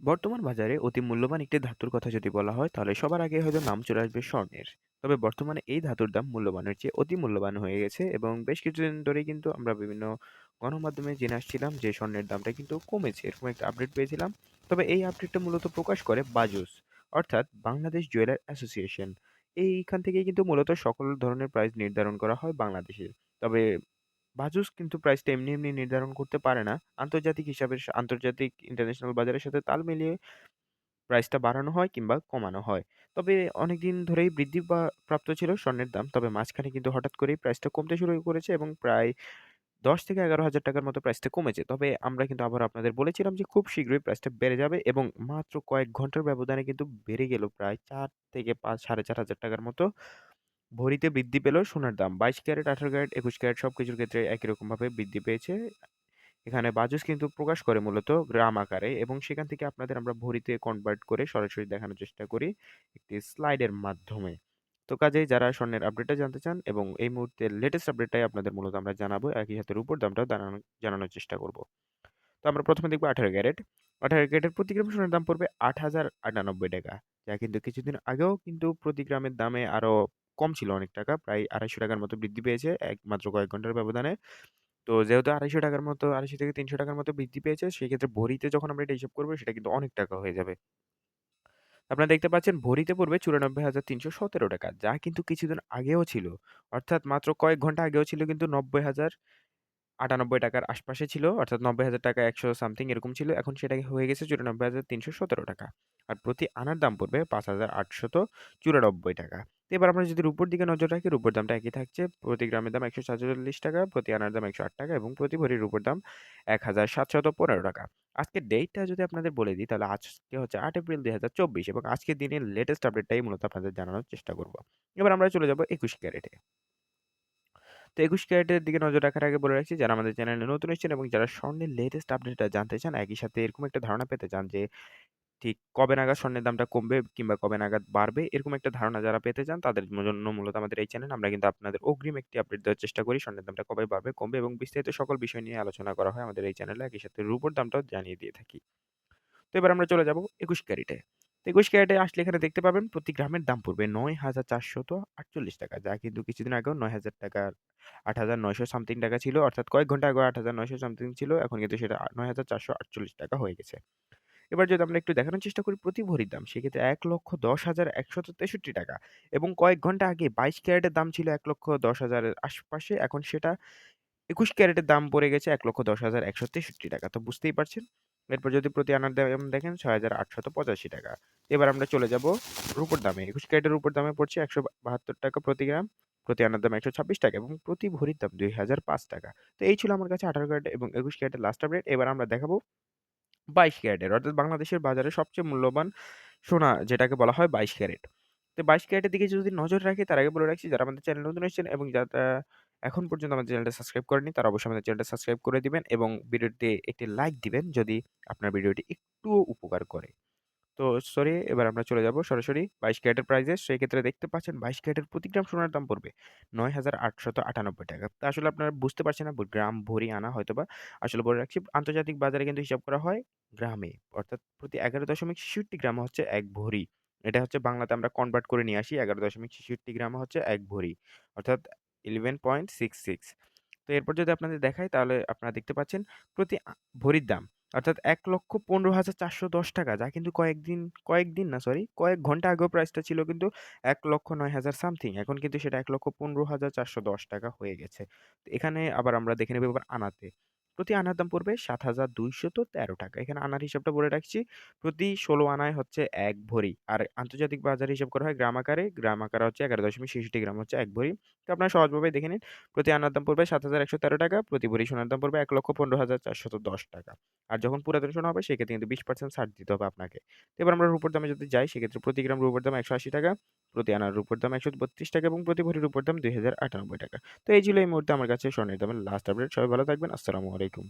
বর্তমান বাজারে অতি মূল্যবান একটি ধাতুর কথা যদি বলা হয়, তাহলে সবার আগে হয়তো নাম চলে আসবে স্বর্ণের। তবে বর্তমানে এই ধাতুর দাম মূল্যবানের চেয়ে অতি মূল্যবান হয়ে গেছে এবং বেশ কিছুদিন ধরেই কিন্তু আমরা বিভিন্ন গণমাধ্যমে জেনে আসছিলাম যে স্বর্ণের দামটা কিন্তু কমেছে। এরকম একটা আপডেট পেয়েছিলাম। তবে এই আপডেটটা মূলত প্রকাশ করে বাজুস, অর্থাৎ বাংলাদেশ জুয়েলার অ্যাসোসিয়েশন। এইখান থেকেই কিন্তু মূলত সকল ধরনের প্রাইস নির্ধারণ করা হয় বাংলাদেশে। তবে বাজুস কিন্তু প্রাইসটা এমনি, এমনি নির্ধারণ করতে পারে না। আন্তর্জাতিক হিসাবে আন্তর্জাতিক ইন্টারন্যাশনাল বাজারের সাথে তাল মিলিয়ে প্রাইসটা বাড়ানো হয় কিংবা কমানো হয়। তবে অনেকদিন ধরেই বৃদ্ধি প্রাপ্ত ছিল স্বর্ণের দাম। তবে মাঝখানে কিন্তু হঠাৎ করেই প্রাইসটা কমতে শুরু করেছে এবং প্রায় ১০ থেকে ১১,০০০ টাকার মতো প্রাইসটা কমেছে। তবে আমরা কিন্তু আবার আপনাদের বলেছিলাম যে খুব শীঘ্রই প্রাইসটা বেড়ে যাবে এবং মাত্র কয়েক ঘণ্টার ব্যবধানে কিন্তু বেড়ে গেল প্রায় চার থেকে ৫ ৳৪,৫০০ টাকার মতো ভরিতে বৃদ্ধি পেল সোনার দাম। ২২ ক্যারেট, ১৮ ক্যারেট, ২১ ক্যারেট সবকিছুর ক্ষেত্রে একই রকমভাবে বৃদ্ধি পেয়েছে। এখানে বাজুস কিন্তু প্রকাশ করে মূলত গ্রাম আকারে এবং সেখান থেকে আপনাদের আমরা ভরিতে কনভার্ট করে সরাসরি দেখানোর চেষ্টা করি একটি স্লাইডের মাধ্যমে। তো কাজেই যারা স্বর্ণের আপডেটটা জানতে চান এবং এই মুহূর্তের লেটেস্ট আপডেটটাই আপনাদের মূলত আমরা জানাব। একই সাথে রূপোর দামটাও দানানো জানানোর চেষ্টা করব। তো আমরা ১ম এ দেখব ১৮ ক্যারেট। ১৮ ক্যারেটের প্রতি গ্রাম সোনার দাম পড়বে ৳৮,০৯৮ যা কিন্তু কিছুদিন আগেও কিন্তু প্রতি গ্রামের দামে আরও কম ছিল অনেক টাকা। প্রায় ৳২৫০ টাকার মতো বৃদ্ধি পেয়েছে এক মাত্র কয়েক ঘণ্টার ব্যবধানে। তো যেহেতু ৳২৫০ টাকার মতো ৳২৫০ থেকে তিনশো টাকার মতো বৃদ্ধি পেয়েছে, সেক্ষেত্রে ভরিতে যখন আমরা এটা হিসাব করব সেটা কিন্তু অনেক টাকা হয়ে যাবে। আপনারা দেখতে পাচ্ছেন ভরিতে পড়বে ৳৯৪,৩১৭ টাকা যা কিন্তু কিছুদিন আগেও ছিল। অর্থাৎ মাত্র কয়েক ঘণ্টা আগেও ছিল কিন্তু ৳৯০,০৯৮ টাকার আশপাশে ছিল। অর্থাৎ ৳৯০,০০০ ১০০ সামথিং এরকম ছিল। এখন সেটা হয়ে গেছে ৳৯৪,৩১৭ টাকা। আর প্রতি আনার দাম পড়বে ৳৫,৮৯৪ টাকা। তো এবার আমরা যদি রূপোর দিকে নজর রাখি, রূপোর দামটা একই থাকছে। প্রতি গ্রামের দাম ৳১৪৭ টাকা, প্রতি আনার দাম ৳১০৮ টাকা এবং প্রতি ভরি রূপোর দাম ৳১,৭১৫ টাকা। আজকের ডেটটা যদি আপনাদের বলে দিই তাহলে আজকে হচ্ছে আট এপ্রিল ২০২৪ এবং আজকের দিনের লেটেস্ট আপডেটটাই মূলত আপনাদের জানানোর চেষ্টা করব। এবার আমরা চলে যাব ২১ ক্যারেটে। তো ২১ ক্যারেটের দিকে নজর রাখার আগে বলে রাখছি যারা আমাদের চ্যানেলে নতুন এসেছেন এবং যারা স্বর্ণের লেটেস্ট আপডেটটা জানতে চান, একই সাথে এরকম একটা ধারণা পেতে চান যে ঠিক কবে নাগাদ স্বর্ণের দামটা কমবে কিংবা কবে নাগাদ বাড়বে এরকম একটা ধারণা যারা পেতে চান তাদের জন্য মূলত আমাদের এই চ্যানেল। আমরা কিন্তু আপনাদের অগ্রিম একটি আপডেট দেওয়ার চেষ্টা করি। স্বর্ণের দামটা কবে বাড়বে, কমবে এবং বিস্তারিত সকল বিষয় নিয়ে আলোচনা করা হয় আমাদের এই চ্যানেলে। একই সাথে রূপোর দামটাও জানিয়ে দিয়ে থাকি। তো এবার আমরা চলে যাব ২১ ক্যারেটে। একুশ ২১ ক্যারেটে আসলে এখানে দেখতে পাবেন প্রতি গ্রামের দাম পড়বে ৳৯,৪৪৮ টাকা যা কিন্তু কিছুদিন আগেও ৳৯,০০০ টাকার ৮,৯০০ সামথিং টাকা ছিল। অর্থাৎ কয়েক ঘণ্টা আগেও ৮,৯০০ সামথিং ছিল। এখন কিন্তু সেটা নয় হাজার চারশো আটচল্লিশ টাকা হয়ে গেছে। এবার যদি আমরা একটু দেখানোর চেষ্টা করি প্রতি ভরির দাম সেক্ষেত্রে ৳১,১০,১৬৩ টাকা এবং কয়েক ঘণ্টা আগে ২২ ক্যারেটের দাম ছিল এক লক্ষ দশ হাজারের আশপাশে। এখন সেটা ২১ ক্যারেটের দাম পড়ে গেছে ৳১,১০,১৬৩ টাকা। তো বুঝতেই পারছেন। এরপর যদি প্রতি আনার দাম দেখেন ৳৬,৮৮৫ টাকা। এবার আমরা চলে যাব রূপোর দামে। ২১ ক্যারেটের রূপোর দামে পড়ছে ৳১৭২ টাকা প্রতি গ্রাম। প্রতি আনার দাম ৳১২৬ টাকা এবং প্রতি ভরির দাম ৳২,০০৫ টাকা। তো এই ছিল আমার কাছে ১৮ ক্যারেট এবং ২১ ক্যারেটের লাস্ট আপডেট। এবার আমরা দেখাবো ২২ ক্যারেটের অর্থাৎ বাংলাদেশের বাজারে সবচেয়ে মূল্যবান সোনা যেটাকে বলা হয় ২২ ক্যারেট। তো ২২ ক্যারেটের দিকে যদি নজর রাখি, তার আগে বলে রাখছি, যারা আমাদের চ্যানেল নতুন এসেছেন এবং যারা এখন পর্যন্ত আমাদের চ্যানেলটা সাবস্ক্রাইব করেনি তারা অবশ্যই আমাদের চ্যানেলটা সাবস্ক্রাইব করে দিবেন এবং ভিডিওতে একটি লাইক দিবেন যদি আপনার ভিডিওটি একটুও উপকার করে। তো সরি এবার আমরা চলে যাব সরাসরি ২২ ক্যারেটের প্রাইসে। সেক্ষেত্রে দেখতে পাচ্ছেন ২২ ক্যারেটের প্রতি গ্রাম সোনার দাম পড়বে ৳৯,৮৯৮ টাকা। তো আসলে আপনারা বুঝতে পারছেন না গ্রাম, ভরি, আনা হয়তো বা আসলে বলে রাখছি আন্তর্জাতিক বাজারে কিন্তু হিসাব করা হয় গ্রামে। অর্থাৎ প্রতি ১১.৬৬ গ্রাম হচ্ছে এক ভরি। এটা হচ্ছে বাংলাতে আমরা কনভার্ট করে নিয়ে আসি ১১.৬৬ গ্রাম হচ্ছে এক ভরি। অর্থাৎ 11.66 তো এরপর যদি আপনাদের দেখাই তাহলে আপনারা দেখতে পাচ্ছেন প্রতি ভরির দাম অর্থাৎ ৳১,১৫,৪১০ টাকা যা কিন্তু কয়েকদিন কয়েকদিন না সরি কয়েক ঘণ্টা আগেও প্রাইসটা ছিল কিন্তু ৳১,০৯,০০০ সামথিং। এখন কিন্তু সেটা ৳১,১৫,৪১০ টাকা হয়ে গেছে। এখানে আবার আমরা দেখে নেব এবার আনাতে। প্রতি আনার দাম পড়বে ৳৭,২১৩ টাকা। এখানে আনার হিসাবটা বলে রাখছি। প্রতি ১৬ আনায় হচ্ছে এক ভরি। আর আন্তর্জাতিক বাজারে হিসাব করা হয় গ্রাম আকারে। গ্রাম আকারে হচ্ছে ১১.৬৬ গ্রাম হচ্ছে এক ভরি। তো আপনারা সহজভাবে দেখে নিন। প্রতি আনার দাম পড়বে ৳৭,১১৩ টাকা। প্রতি ভরি সোনার দাম পড়বে ৳১,১৫,৪১০ টাকা। আর যখন পুরাতন সোনা হবে সেক্ষেত্রে কিন্তু ২০% ছাড় দিতে হবে আপনাকে। এবার আমরা রূপোর দামে যদি যাই সেক্ষেত্রে প্রতি গ্রাম রূপোর দাম ৳১৮০ টাকা। প্রতি আনার রূপোর দাম ৳১৩২ টাকা এবং প্রতি ভরির উপর দাম ৳২,০৯৮ টাকা। তো এই ছিল এই মুহূর্তে আমার কাছে স্বর্ণের দামের লাস্ট আপডেট। সবাই ভালো থাকবেন। আসসালামু আলাইকুম।